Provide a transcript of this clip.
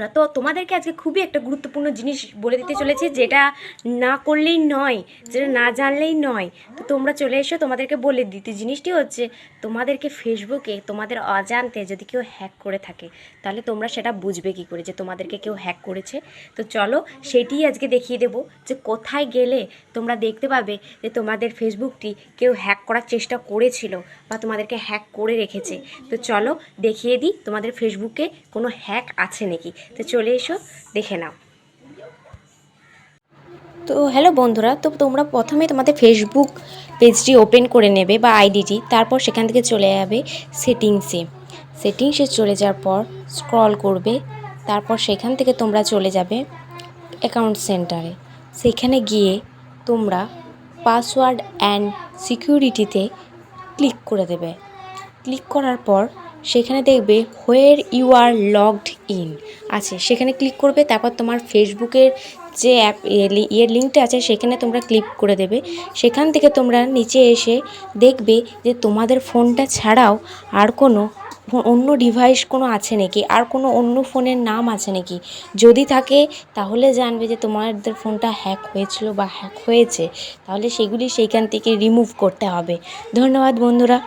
বন্ধুরা, তো তোমাদেরকে আজকে খুবই একটা গুরুত্বপূর্ণ জিনিস বলে দিতে চলেছে, যেটা না করলেই নয়, যেটা না জানলেই নয়। তো তোমরা চলে এসো, তোমাদেরকে বলে দিতে জিনিসটি হচ্ছে, তোমাদেরকে ফেসবুকে তোমাদের অজান্তে যদি কেউ হ্যাক করে থাকে, তাহলে তোমরা সেটা বুঝবে কি করে যে তোমাদেরকে কেউ হ্যাক করেছে। তো চলো সেটিই আজকে দেখিয়ে দেবো যে কোথায় গেলে তোমরা দেখতে পাবে যে তোমাদের ফেসবুকটি কেউ হ্যাক করার চেষ্টা করেছিল বা তোমাদেরকে হ্যাক করে রেখেছে। তো চলো, দেখিয়ে দিই তোমাদের ফেসবুকে কোনো হ্যাক আছে নাকি। তো চলে এসো, দেখে নাও। তো হ্যালো বন্ধুরা, তো তোমরা প্রথমে তোমাদের ফেসবুক পেজটি ওপেন করে নেবে বা আইডিটি তারপর সেখান থেকে চলে যাবে সেটিংসে সেটিংসে চলে যাওয়ার পর স্ক্রল করবে, তারপর সেখান থেকে তোমরা চলে যাবে অ্যাকাউন্ট সেন্টারে সেখানে গিয়ে তোমরা পাসওয়ার্ড অ্যান্ড সিকিউরিটিতে ক্লিক করে দেবে। ক্লিক করার পর সেখানে দেখবে where you are logged in আছে। সেখানে ক্লিক করবে, তারপর তোমার ফেসবুকের যে অ্যাপ ইয়ের লিঙ্কটা আছে, সেখানে তোমরা ক্লিক করে দেবে। সেখান থেকে তোমরা নিচে এসে দেখবে যে তোমাদের ফোনটা ছাড়াও আর কোনো অন্য ডিভাইস কোনো আছে নাকি? আর কোনো অন্য ফোনের নাম আছে নাকি? যদি থাকে, তাহলে জানবে যে তোমাদের ফোনটা হ্যাক হয়েছিল বা হ্যাক হয়েছে। তাহলে সেগুলি সেইখান থেকে রিমুভ করতে হবে। ধন্যবাদ বন্ধুরা।